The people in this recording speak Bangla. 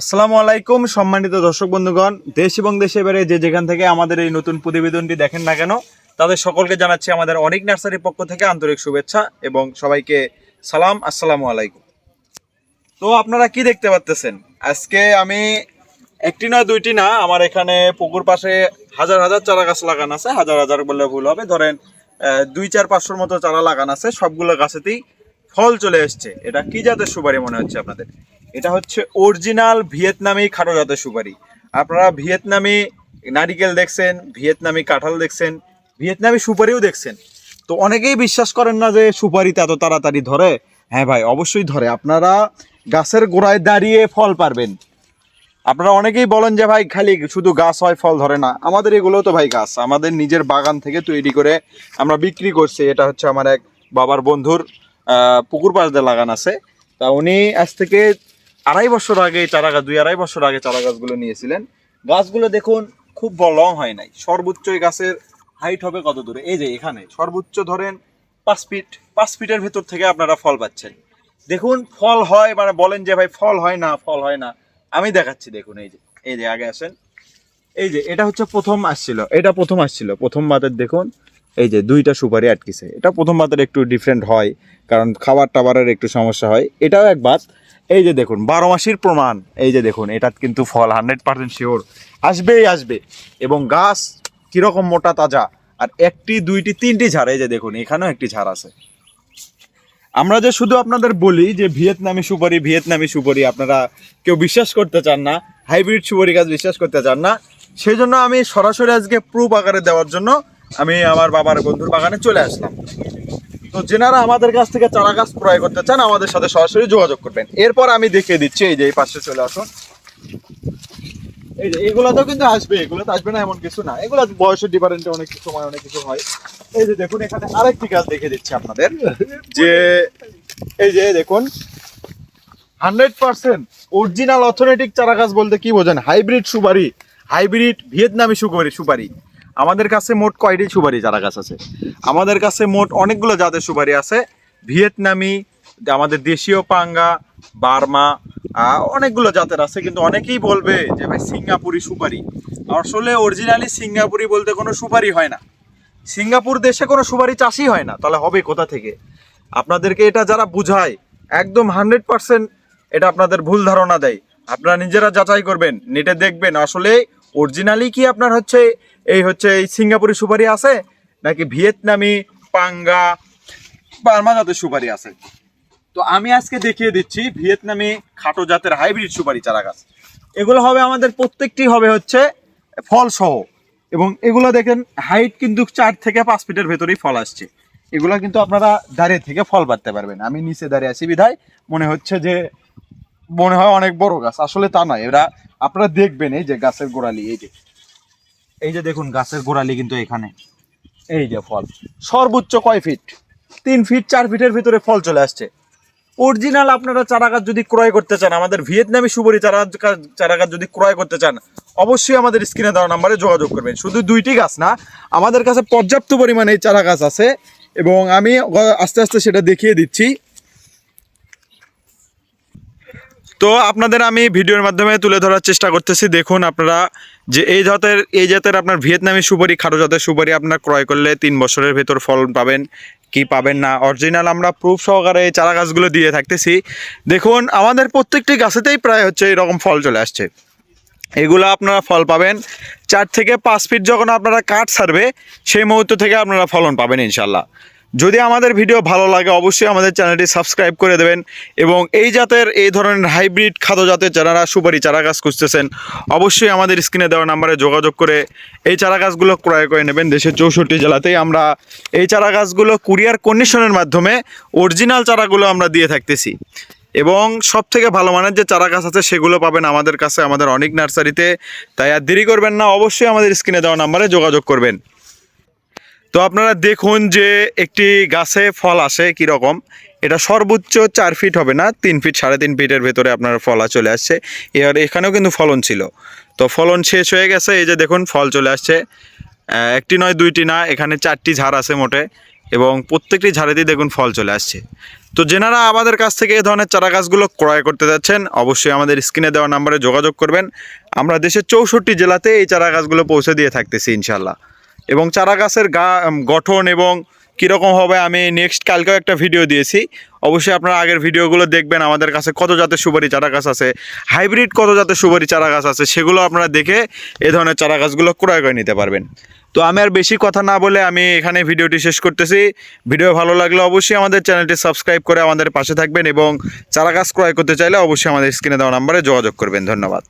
আসসালামু আলাইকুম, সম্মানিত দর্শক বন্ধুগণ। দেশ এবং দেশে বেড়ে যে যেখান থেকে আমাদের এই নতুন প্রতিবেদনটি দেখেন না কেন, তাদের সকলকে জানাচ্ছি আমাদের অনেক নার্সারির পক্ষ থেকে আন্তরিক শুভেচ্ছা এবং সবাইকে সালাম, আসসালামু আলাইকুম। তো আপনারা কি দেখতে পাচ্তেছেন? আজকে আমি একটি না দুইটি না, আমার এখানে পুকুর পাশে হাজার হাজার চারা গাছ লাগানো আছে, হাজার হাজার বললে ভুল হবে। ধরেন দুই চার পাঁচশোর মতো চারা লাগানো আছে, সবগুলো গাছেতেই ফল চলে এসছে। এটা কি জাতের সুপারি মনে হচ্ছে আপনাদের? এটা হচ্ছে অরিজিনাল ভিয়েতনামি খাটো জাতের সুপারি। আপনারা ভিয়েতনামি নারিকেল দেখছেন, ভিয়েতনামি কাঁঠাল দেখছেন, ভিয়েতনামি সুপারিও দেখছেন। তো অনেকেই বিশ্বাস করেন না যে সুপারিতে এত তাড়াতাড়ি ধরে। হ্যাঁ ভাই, অবশ্যই ধরে। আপনারা গাছের গোড়ায় দাঁড়িয়ে ফল পারবেন। আপনারা অনেকেই বলেন যে ভাই, খালি শুধু গাছ হয়, ফল ধরে না। আমাদের এগুলো তো ভাই গাছ। আমাদের নিজের বাগান থেকে তৈরি করে আমরা বিক্রি করছি। এটা হচ্ছে আমার এক বাবার বন্ধুর পুকুর পাশ দিয়ে লাগান আছে। তা উনি আজ থেকে আড়াই বছর আগে চারা গাছ দুই আড়াই বছর আগে চারা গাছগুলো নিয়েছিলেন। গাছগুলো দেখুন, খুব লং হয় নাই। সর্বোচ্চ এই গাছের হাইট হবে কত দূরে? এই যে এখানে, সর্বোচ্চ ধরেন পাঁচ ফিট পাঁচ ফিটের ভেতর থেকে আপনারা ফল পাচ্ছেন। দেখুন, ফল হয় মানে বলেন যে ভাই, ফল হয় না, ফল হয় না। আমি দেখাচ্ছি, দেখুন, এই যে এই যে আগে আসেন। এই যে, এটা হচ্ছে প্রথম আসছিল, এটা প্রথম আসছিল। প্রথম বাতের দেখুন, এই যে দুইটা সুপারি আটকিছে। এটা প্রথম বাতের একটু ডিফারেন্ট হয়, কারণ খাবার টাবারের একটু সমস্যা হয়। এটাও এক বাত এই যে দেখুন, বারো মাসির প্রমাণ। এই যে দেখুন, এটা কিন্তু ফল হান্ড্রেড পার্সেন্ট শিওর আসবেই, আসবে। এবং গাছ কীরকম মোটা, তাজা, আর একটি, দুইটি, তিনটি ঝাড়, এই যে দেখুন, এখানেও একটি ঝাড় আছে। আমরা যে শুধু আপনাদের বলি যে ভিয়েতনামি সুপারি ভিয়েতনামি সুপারি, আপনারা কেউ বিশ্বাস করতে চান না, হাইব্রিড সুপারি গাছ বিশ্বাস করতে চান না সেই জন্য আমি সরাসরি আজকে প্রুফ আকারে দেওয়ার জন্য আমি আমার বাবার বন্ধুর বাগানে চলে আসলাম। তো যেনারা আমাদের কাছ থেকে চারা গাছ ক্রয় করতে চান, আমাদের সাথে সরাসরি যোগাযোগ করবেন। এরপর আমি দেখিয়ে দিচ্ছি, এই যে এই পাশে চলে আসুন। এই যে এগুলোতেও কিন্তু আসবে, এগুলোতে আসবে না, এমন কিছু না। এগুলো বয়সের ডিফারেন্টে অনেক সময় অনেক কিছু হয়। এই যে দেখুন, এখানে আরেকটি গাছ দেখিয়ে দিচ্ছি আপনাদের। যে এই যে দেখুন হান্ড্রেড পার্সেন্ট অরিজিনাল অথেন্টিক চারা গাছ বলতে কি বোঝেন হাইব্রিড সুপারি, হাইব্রিড ভিয়েতনামি সুপারি সুপারি। আমাদের কাছে মোট কয়টি সুপারি চারা গাছ আছে? আমাদের কাছে মোট অনেকগুলো জাতের সুপারি আছে। ভিয়েতনামি, আমাদের দেশীয় পাঙ্গা, বার্মা অনেকগুলো জাতের আছে, কিন্তু অনেকেই বলবে যে ভাই সিঙ্গাপুরি সুপারি। আসলে অরিজিনালি সিঙ্গাপুরি বলতে কোনো সুপারি হয় না। সিঙ্গাপুর দেশে কোনো সুপারি চাষই হয় না, তাহলে হবে কোথা থেকে? আপনাদেরকে এটা যারা বুঝায়, একদম হান্ড্রেড পার্সেন্ট এটা আপনাদের ভুল ধারণা দেয়। আপনারা নিজেরা যাচাই করবেন, নেটে দেখবেন, আসলে অরিজিনালি কি আপনার হচ্ছে এই হচ্ছে এই সিঙ্গাপুরি সুপারি আছে, নাকি ভিয়েতনামি, পাঙ্গা, বার্মা জাতের সুপারি আছে? তো আমি আজকে দেখিয়ে দিচ্ছি ভিয়েতনামি খাটো জাতের হাইব্রিড সুপারি চারা গাছ এগুলো হবে আমাদের প্রত্যেকটি হবে হচ্ছে ফল সহ, এবং এগুলো দেখেন হাইট কিন্তু চার থেকে পাঁচ ফিটের ভেতরেই ফল আসছে। এগুলো কিন্তু আপনারা দাঁড়িয়ে থেকে ফল পাড়তে পারবেন। আমি নিচে দাঁড়িয়ে আছি বিধায়, মনে হচ্ছে যে মনে হয় অনেক বড় গাছ। আসলে তা নয়, এরা আপনারা দেখবেন এই যে গাছের গোড়ালি, এই যে। এই যে দেখুন, গাছের গোড়ালি কিন্তু এখানে। এই যে ফল। সর্বোচ্চ কয় ফিট তিন ফিট চার ফিটের ভিতরে ফল চলে আসছে। অরিজিনাল আপনারা চারা গাছ যদি ক্রয় করতে চান, আমাদের ভিয়েতনামি সুবরি চারা চারা গাছ যদি ক্রয় করতে চান, অবশ্যই আমাদের স্ক্রিনে দেওয়া নাম্বারে যোগাযোগ করবেন। শুধু দুইটি গাছ না, আমাদের কাছে পর্যাপ্ত পরিমাণে এই চারা গাছ আছে এবং আমি আস্তে আস্তে সেটা দেখিয়ে দিচ্ছি। তো আপনাদের আমি ভিডিওর মাধ্যমে তুলে ধরার চেষ্টা করতেছি। দেখুন আপনারা যে এই জাতের এই জাতের আপনার ভিয়েতনামি সুপারি, খাটো জাতের সুপারি আপনার ক্রয় করলে তিন বছরের ভেতর ফল পাবেন, কি পাবেন না। অরিজিনাল আমরা প্রুফ সহকারে এই চারা গাছগুলো দিয়ে থাকতেছি। দেখুন, আমাদের প্রত্যেকটি গাছেতেই প্রায় হচ্ছে এরকম ফল চলে আসছে। এগুলো আপনারা ফল পাবেন। চার থেকে পাঁচ ফিট যখন আপনারা কাঠ ছাড়বে সেই মুহূর্ত থেকে আপনারা ফলন পাবেন ইনশাল্লাহ। যদি আমাদের ভিডিও ভালো লাগে, অবশ্যই আমাদের চ্যানেলটি সাবস্ক্রাইব করে দেবেন এবং এই জাতের, এই ধরনের হাইব্রিড খাদ্য জাতের যারা সুপারি চারা গাছ খুঁজতেছেন, অবশ্যই আমাদের স্ক্রিনে দেওয়া নাম্বারে যোগাযোগ করে এই চারা গাছগুলো ক্রয় করে নেবেন। দেশের চৌষট্টি জেলাতেই আমরা এই চারা গাছগুলো কুরিয়ার কন্ডিশনের মাধ্যমে অরিজিনাল চারাগুলো আমরা দিয়ে থাকতেছি। এবং সব থেকে ভালো মানের যে চারা গাছ আছে, সেগুলো পাবেন আমাদের কাছে, আমাদের অনেক নার্সারিতে। তাই আর দেরি করবেন না, অবশ্যই আমাদের স্ক্রিনে দেওয়া নাম্বারে যোগাযোগ করবেন। তো আপনারা দেখুন যে একটি গাছে ফল আসে কীরকম। এটা সর্বোচ্চ চার ফিট হবে না, তিন ফিট সাড়ে তিন ফিটের ভেতরে আপনার ফলা চলে আসছে। এর এখানেও কিন্তু ফলন ছিল। তো ফলন শেষ হয়ে গেছে, এই যে দেখুন ফল চলে আসছে। একটি নয়, দুইটি না, এখানে চারটি ঝাড় আছে মোটে, এবং প্রত্যেকটি ঝাড়েতেই দেখুন ফল চলে আসছে। তো যেনারা আমাদের কাছ থেকে এই ধরনের চারা গাছগুলো ক্রয় করতে যাচ্ছেন, অবশ্যই আমাদের স্ক্রিনে দেওয়া নাম্বারে যোগাযোগ করবেন। আমরা দেশের চৌষট্টি জেলাতে এই চারা গাছগুলো পৌঁছে দিয়ে থাকতেছি ইনশাল্লাহ এবং চারা গাছের গা গঠন এবং কীরকম হবে আমি নেক্সট কালকেও একটা ভিডিও দিয়েছি। অবশ্যই আপনারা আগের ভিডিওগুলো দেখবেন। আমাদের কাছে কত জাতের সুপারি চারা গাছ আছে হাইব্রিড কত জাতের সুপারি চারা গাছ আছে, সেগুলো আপনারা দেখে এ ধরনের চারা গাছগুলো ক্রয় করে নিতে পারবেন। তো আমি আর বেশি কথা না বলে আমি এখানে ভিডিওটি শেষ করতেছি। ভিডিও ভালো লাগলে অবশ্যই আমাদের চ্যানেলটি সাবস্ক্রাইব করে আমাদের পাশে থাকবেন এবং চারা গাছ ক্রয় করতে চাইলে অবশ্যই আমাদের স্ক্রিনে দেওয়া নাম্বারে যোগাযোগ করবেন। ধন্যবাদ।